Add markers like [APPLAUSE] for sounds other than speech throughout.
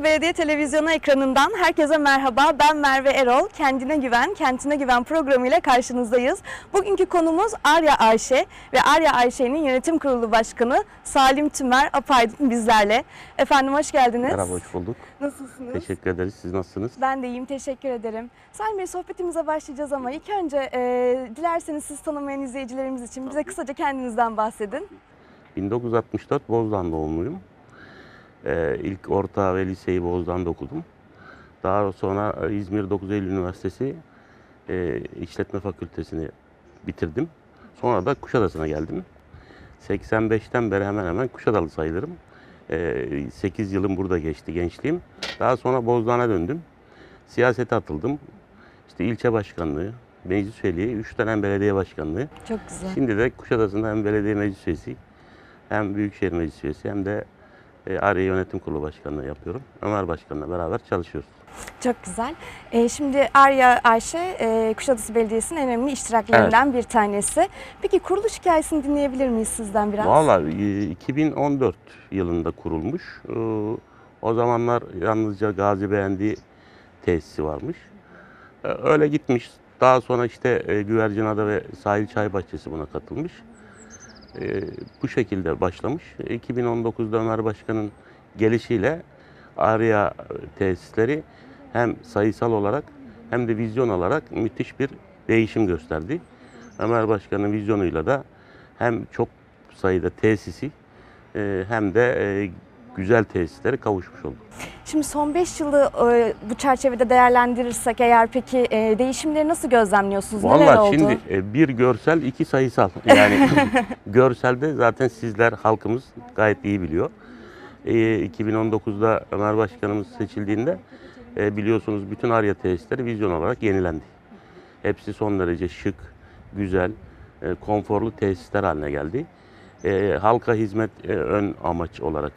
Kuşadası Belediye Televizyonu ekranından herkese merhaba. Ben Merve Erol. Kendine güven, kentine güven programıyla karşınızdayız. Bugünkü konumuz Arya Ayşe ve Arya Ayşe'nin yönetim kurulu başkanı Salim Tümer Apaydın bizlerle. Efendim hoş geldiniz. Merhaba, hoş bulduk. Nasılsınız? Teşekkür ederiz. Siz nasılsınız? Ben de iyiyim, teşekkür ederim. Salim Bey sohbetimize başlayacağız ama ilk önce e, dilerseniz siz tanımayan izleyicilerimiz için bize kısaca kendinizden bahsedin. 1964 Bozdan doğumluyum. Ee, ilk orta ve liseyi Bozdan'da okudum. Daha sonra e, İzmir 9 Eylül Üniversitesi e, İşletme Fakültesini bitirdim. Sonra da Kuşadası'na geldim. 85'ten beri hemen hemen Kuşadalı sayılırım. Ee, 8 yılım burada geçti gençliğim. Daha sonra Bozdan'a döndüm. Siyasete atıldım. İşte ilçe başkanlığı, meclis üyeliği, 3 tane belediye başkanlığı. Çok güzel. Şimdi de Kuşadası'nda hem belediye meclis üyesi, hem büyükşehir meclis üyesi hem de e, Arya Yönetim Kurulu Başkanlığı yapıyorum. Ömer Başkan'la beraber çalışıyoruz. Çok güzel. Ee, şimdi Arya Ayşe e, Kuşadası Belediyesi'nin en önemli iştiraklerinden bir tanesi. Peki kuruluş hikayesini dinleyebilir miyiz sizden biraz? Vallahi e, 2014 yılında kurulmuş. E, O zamanlar yalnızca Gazi Beğendi tesisi varmış. E, Öyle gitmiş. Daha sonra işte e, Güvercinada ve Sahil Çay Bahçesi buna katılmış. E, Bu şekilde başlamış. 2019'da Ömer Başkan'ın gelişiyle Arya tesisleri hem sayısal olarak hem de vizyon olarak müthiş bir değişim gösterdi. Ömer Başkan'ın vizyonuyla da hem çok sayıda tesisi e, hem de e, güzel tesislere kavuşmuş olduk. Şimdi son 5 yılı e, bu çerçevede değerlendirirsek eğer peki e, değişimleri nasıl gözlemliyorsunuz? Neler Vallahi oldu? şimdi e, bir görsel, iki sayısal. Yani [LAUGHS] görselde zaten sizler halkımız gayet iyi biliyor. E, 2019'da Ömer Başkanımız seçildiğinde e, biliyorsunuz bütün Arya tesisleri vizyon olarak yenilendi. Hepsi son derece şık, güzel, e, konforlu tesisler haline geldi. E, halka hizmet e, ön amaç olarak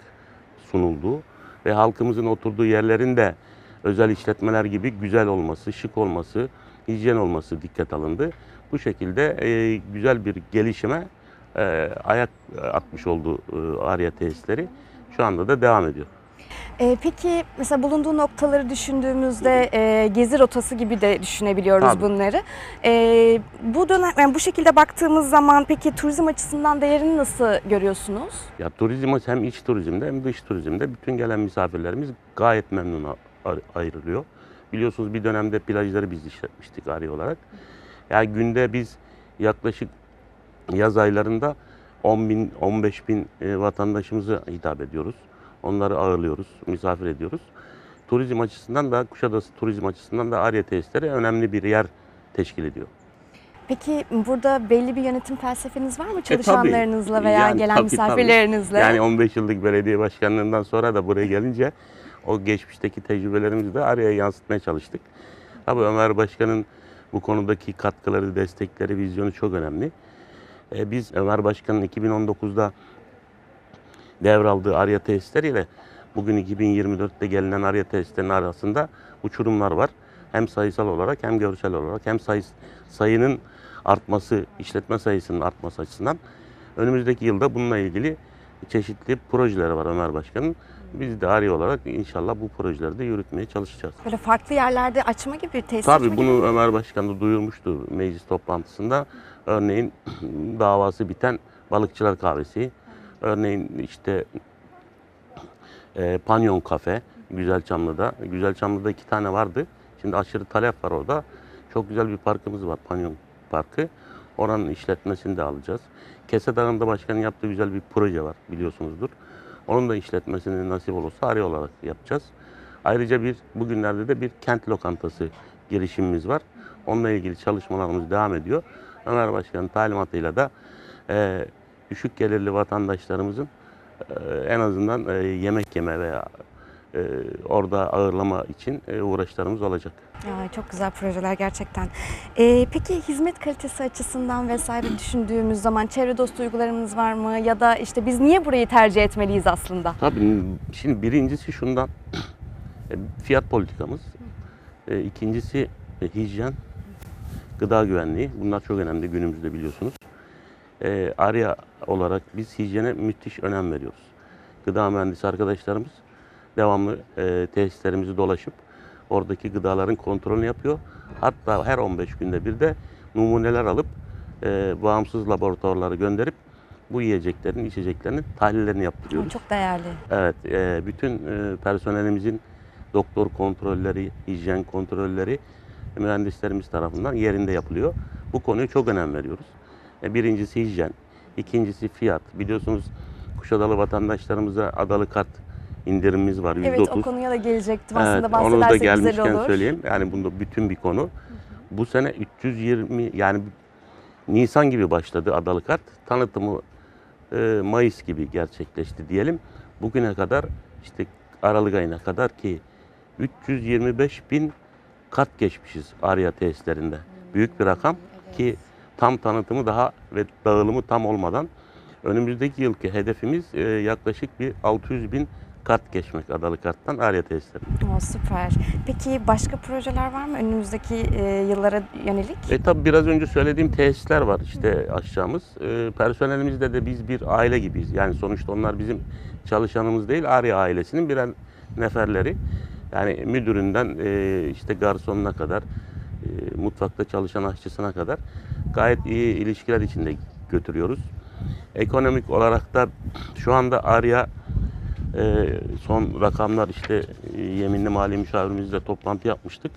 sunuldu ve halkımızın oturduğu yerlerin de özel işletmeler gibi güzel olması, şık olması, hijyen olması dikkat alındı. Bu şekilde e, güzel bir gelişime e, ayak atmış oldu e, Arya tesisleri. Şu anda da devam ediyor. E, peki mesela bulunduğu noktaları düşündüğümüzde e, gezi rotası gibi de düşünebiliyoruz Tabii. bunları. E, bu dönem yani bu şekilde baktığımız zaman peki turizm açısından değerini nasıl görüyorsunuz? Ya turizm hem iç turizmde hem dış turizmde bütün gelen misafirlerimiz gayet memnun ayrılıyor. Biliyorsunuz bir dönemde plajları biz işletmiştik Arya olarak. Yani günde biz yaklaşık yaz aylarında 10 bin, 15 bin e, vatandaşımızı hitap ediyoruz. Onları ağırlıyoruz, misafir ediyoruz. Turizm açısından da Kuşadası turizm açısından da Arya tesisleri önemli bir yer teşkil ediyor. Peki burada belli bir yönetim felsefeniz var mı E, tabii. çalışanlarınızla veya Yani gelen tabii, tabii. misafirlerinizle? Yani 15 yıllık belediye başkanlığından sonra da buraya gelince o geçmişteki tecrübelerimizi de araya yansıtmaya çalıştık. Tabii Ömer Başkan'ın bu konudaki katkıları, destekleri, vizyonu çok önemli. Ee, biz Ömer Başkan'ın 2019'da devraldığı Arya tesisleriyle bugün 2024'te gelinen Arya tesislerinin arasında uçurumlar var. Hem sayısal olarak hem görsel olarak hem sayı, sayının artması, işletme sayısının artması açısından önümüzdeki yılda bununla ilgili çeşitli projeleri var Ömer Başkan'ın. Biz de Arya olarak inşallah bu projeleri de yürütmeye çalışacağız. Böyle farklı yerlerde açma gibi tesis açma Tabii gibi bunu Ömer Başkan da duyurmuştu meclis toplantısında. Örneğin [CLEARS THROAT] davası biten balıkçılar kahvesi, örneğin işte e, Panyon Kafe Güzelçamlı'da. Güzelçamlı'da iki tane vardı. Şimdi aşırı talep var orada. Çok güzel bir parkımız var Panyon Parkı. Oranın işletmesini de alacağız. Kese Dağı'nda başkanın yaptığı güzel bir proje var biliyorsunuzdur. Onun da işletmesini nasip olursa araya olarak yapacağız. Ayrıca bir bugünlerde de bir kent lokantası girişimimiz var. Onunla ilgili çalışmalarımız devam ediyor. Ömer Başkan'ın talimatıyla da e, düşük gelirli vatandaşlarımızın en azından yemek yeme veya orada ağırlama için uğraşlarımız olacak. Ya, çok güzel projeler gerçekten. Ee, peki hizmet kalitesi açısından vesaire düşündüğümüz zaman çevre dostu uygularımız var mı? Ya da işte biz niye burayı tercih etmeliyiz aslında? Tabii şimdi birincisi şundan e, fiyat politikamız. E, ikincisi e, hijyen, gıda güvenliği. Bunlar çok önemli günümüzde biliyorsunuz. E, Arya olarak biz hijyene müthiş önem veriyoruz. Gıda mühendisi arkadaşlarımız devamlı e, tesislerimizi dolaşıp oradaki gıdaların kontrolünü yapıyor. Hatta her 15 günde bir de numuneler alıp e, bağımsız laboratuvarlara gönderip bu yiyeceklerin, içeceklerin tahlillerini yaptırıyoruz. Çok değerli. Evet, e, bütün e, personelimizin doktor kontrolleri, hijyen kontrolleri mühendislerimiz tarafından yerinde yapılıyor. Bu konuya çok önem veriyoruz. E, birincisi hijyen, ikincisi fiyat. Biliyorsunuz Kuşadalı vatandaşlarımıza adalı kart indirimimiz var %30. Evet o konuya da gelecektim. Aslında Evet, onu da bahsedersek gelmişken söyleyeyim. Yani bunda bütün bir konu. Bu sene 320 yani Nisan gibi başladı adalı kart. Tanıtımı e, Mayıs gibi gerçekleşti diyelim. Bugüne kadar işte Aralık ayına kadar ki 325 bin kart geçmişiz Arya tesislerinde. Büyük bir rakam ki tam tanıtımı daha ve dağılımı tam olmadan önümüzdeki yılki hedefimiz e, yaklaşık bir 600 bin kart geçmek adalı karttan Arya tesislerine. Oo, süper. Peki başka projeler var mı önümüzdeki e, yıllara yönelik? E tabi biraz önce söylediğim tesisler var işte aşacağımız. E, personelimizde de biz bir aile gibiyiz. Yani sonuçta onlar bizim çalışanımız değil, Arya ailesinin birer neferleri. Yani müdüründen e, işte garsonuna kadar, mutfakta çalışan aşçısına kadar gayet iyi ilişkiler içinde götürüyoruz. Ekonomik olarak da şu anda Arya e, son rakamlar işte e, yeminli mali müşavirimizle toplantı yapmıştık.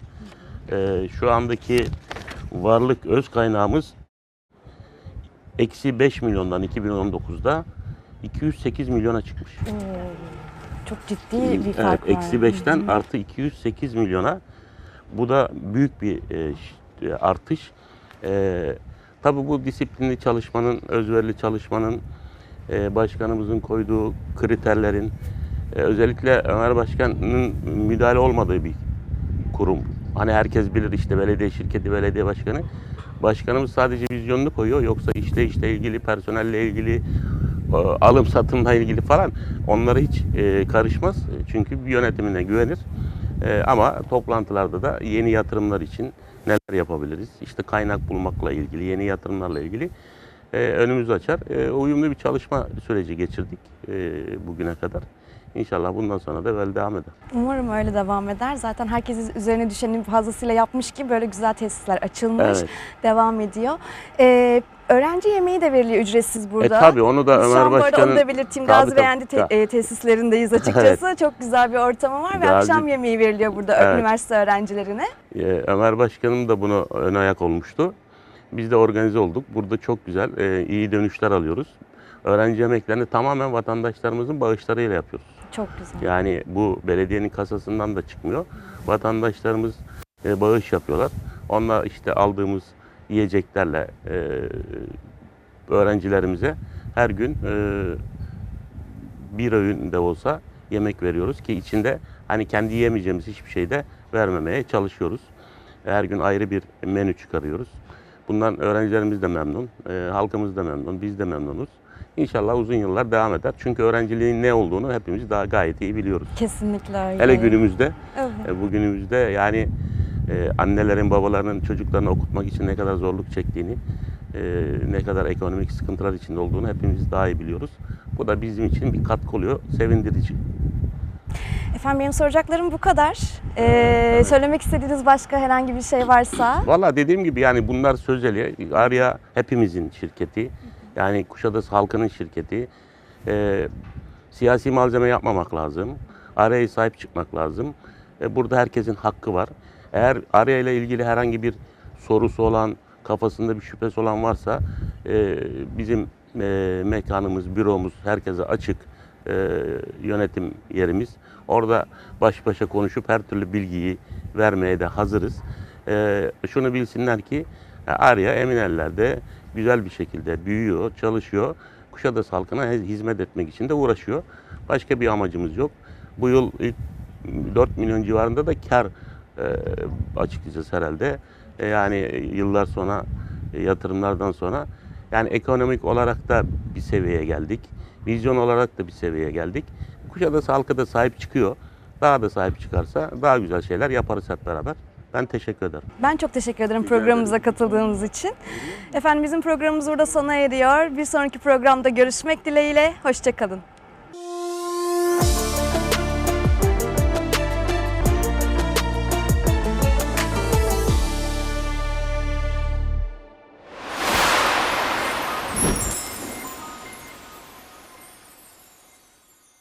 E, şu andaki varlık öz kaynağımız eksi 5 milyondan 2019'da 208 milyona çıkmış. Oo, çok ciddi bir fark Evet, var. eksi 5'ten artı 208 milyona. Bu da büyük bir e, e, artış. E, bu disiplinli çalışmanın, özverili çalışmanın, e, başkanımızın koyduğu kriterlerin, özellikle Ömer Başkan'ın müdahale olmadığı bir kurum. Hani herkes bilir işte belediye şirketi, belediye başkanı. Başkanımız sadece vizyonunu koyuyor. Yoksa işte işte ilgili, personelle ilgili, alım satımla ilgili falan onlara hiç karışmaz. Çünkü bir yönetimine güvenir. E, ama toplantılarda da yeni yatırımlar için neler yapabiliriz? İşte kaynak bulmakla ilgili, yeni yatırımlarla ilgili e, önümüzü açar. E, uyumlu bir çalışma süreci geçirdik e, bugüne kadar. İnşallah bundan sonra da böyle devam eder. Umarım öyle devam eder. Zaten herkesin üzerine düşeni fazlasıyla yapmış ki böyle güzel tesisler açılmış, Evet. devam ediyor. Ee, öğrenci yemeği de veriliyor ücretsiz burada. E tabii onu da Şu Ömer an bu arada Başkan'ın... onu da belirteyim. Tabii, Gazi. Beğendi te- e, tesislerindeyiz açıkçası. Çok güzel bir ortamı var ve Gazi- akşam yemeği veriliyor burada Evet. üniversite öğrencilerine. Ee, Ömer Başkanım da bunu ön ayak olmuştu. Biz de organize olduk. Burada çok güzel, e, iyi dönüşler alıyoruz. Öğrenci yemeklerini tamamen vatandaşlarımızın bağışlarıyla yapıyoruz. Çok güzel. Yani bu belediyenin kasasından da çıkmıyor. Vatandaşlarımız e, bağış yapıyorlar. Onunla işte aldığımız yiyeceklerle e, öğrencilerimize her gün e, bir öğün de olsa yemek veriyoruz ki içinde hani kendi yiyemeyeceğimiz hiçbir şey de vermemeye çalışıyoruz. Her gün ayrı bir menü çıkarıyoruz. Bundan öğrencilerimiz de memnun, e, halkımız da memnun, biz de memnunuz. İnşallah uzun yıllar devam eder. Çünkü öğrenciliğin ne olduğunu hepimiz daha gayet iyi biliyoruz. Kesinlikle öyle. Hele günümüzde, Evet. e, bugünümüzde yani e, annelerin, babalarının çocuklarını okutmak için ne kadar zorluk çektiğini, e, ne kadar ekonomik sıkıntılar içinde olduğunu hepimiz daha iyi biliyoruz. Bu da bizim için bir katkı oluyor, sevindirici. Efendim benim soracaklarım bu kadar. Ee, Söylemek istediğiniz başka herhangi bir şey varsa? Valla dediğim gibi yani bunlar sözeli. Arya hepimizin şirketi. Yani Kuşadası halkının şirketi. Ee, siyasi malzeme yapmamak lazım. Arya'ya sahip çıkmak lazım. Ee, burada herkesin hakkı var. Eğer Arya ile ilgili herhangi bir sorusu olan, kafasında bir şüphesi olan varsa e, bizim e, mekanımız, büromuz herkese açık e, yönetim yerimiz. Orada baş başa konuşup her türlü bilgiyi vermeye de hazırız. E, şunu bilsinler ki e, Arya emin ellerde güzel bir şekilde büyüyor, çalışıyor. Kuşadası halkına hizmet etmek için de uğraşıyor. Başka bir amacımız yok. Bu yıl ilk 4 milyon civarında da kar e, açıklayacağız herhalde. E, yani yıllar sonra e, yatırımlardan sonra yani ekonomik olarak da bir seviyeye geldik. Vizyon olarak da bir seviyeye geldik. Kuşadası halkı da sahip çıkıyor. Daha da sahip çıkarsa daha güzel şeyler yaparız hep beraber. Ben teşekkür ederim. Ben çok teşekkür ederim programımıza katıldığınız için. Efendim bizim programımız burada sona eriyor. Bir sonraki programda görüşmek dileğiyle. Hoşçakalın.